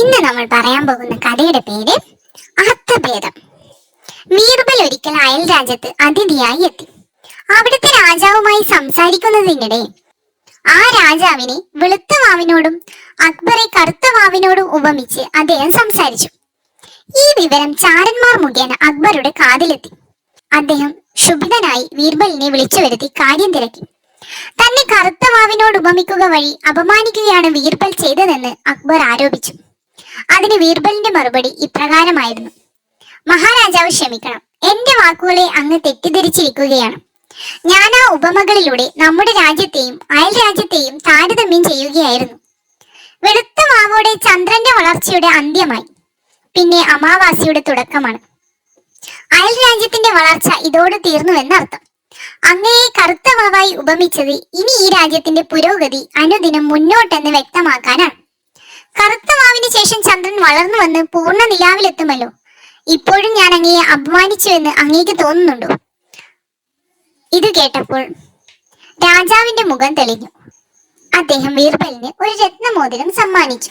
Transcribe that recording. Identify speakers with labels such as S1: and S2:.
S1: ഇന്ന് നമ്മൾ പറയാൻ പോകുന്ന കഥയുടെ പേര് അർത്ഥഭേദം ബീർബൽ ഒരിക്കൽ അയൽ രാജ്യത്ത് അതിഥിയായി എത്തി. അവിടുത്തെ രാജാവുമായി സംസാരിക്കുന്നതിനിടെ ആ രാജാവിനെ വെളുത്ത വാവിനോടും അക്ബറെ കറുത്ത വാവിനോടും ഉപമിച്ച് അദ്ദേഹം സംസാരിച്ചു. ഈ വിവരം ചാരന്മാർ മുഖേന അക്ബറുടെ കാതിലെത്തി. അദ്ദേഹം ക്ഷുഭിതനായി ബീർബലിനെ വിളിച്ചു വരുത്തി കാര്യം തിരക്കി. തന്നെ കറുത്ത വാവിനോട് ഉപമിക്കുക വഴി അപമാനിക്കുകയാണ് ബീർബൽ ചെയ്തതെന്ന് അക്ബർ ആരോപിച്ചു. അതിന് ബീർബലിന്റെ മറുപടി ഇപ്രകാരമായിരുന്നു. മഹാരാജാവ് ക്ഷമിക്കണം. എന്റെ വാക്കുകളെ അങ്ങ് തെറ്റിദ്ധരിച്ചിരിക്കുകയാണ്. ഞാൻ ആ ഉപമകളിലൂടെ നമ്മുടെ രാജ്യത്തെയും അയൽ രാജ്യത്തെയും താരതമ്യം ചെയ്യുകയായിരുന്നു. വെളുത്ത മാവോടെ ചന്ദ്രന്റെ വളർച്ചയുടെ അന്ത്യമായി. പിന്നെ അമാവാസിയുടെ തുടക്കമാണ്. അയൽ രാജ്യത്തിന്റെ വളർച്ച ഇതോടെ തീർന്നു എന്നർത്ഥം അങ്ങയെ കറുത്ത മാവായി ഉപമിച്ചത് ഇനി ഈ രാജ്യത്തിന്റെ പുരോഗതി അനുദിനം മുന്നോട്ടെന്ന് വ്യക്തമാക്കാനാണ്. കറുത്ത മാവിന് ശേഷം വളർന്നു വന്ന് പൂർണ നിലാവിലെത്തുമല്ലോ. ഇപ്പോഴും ഞാൻ അങ്ങയെ അപമാനിച്ചുവെന്ന് അങ്ങേക്ക് തോന്നുന്നുണ്ടോ? ഇത് കേട്ടപ്പോൾ രാജാവിന്റെ മുഖം തെളിഞ്ഞു. അദ്ദേഹം വീർബലിന് ഒരു രത്നമോതിരം സമ്മാനിച്ചു.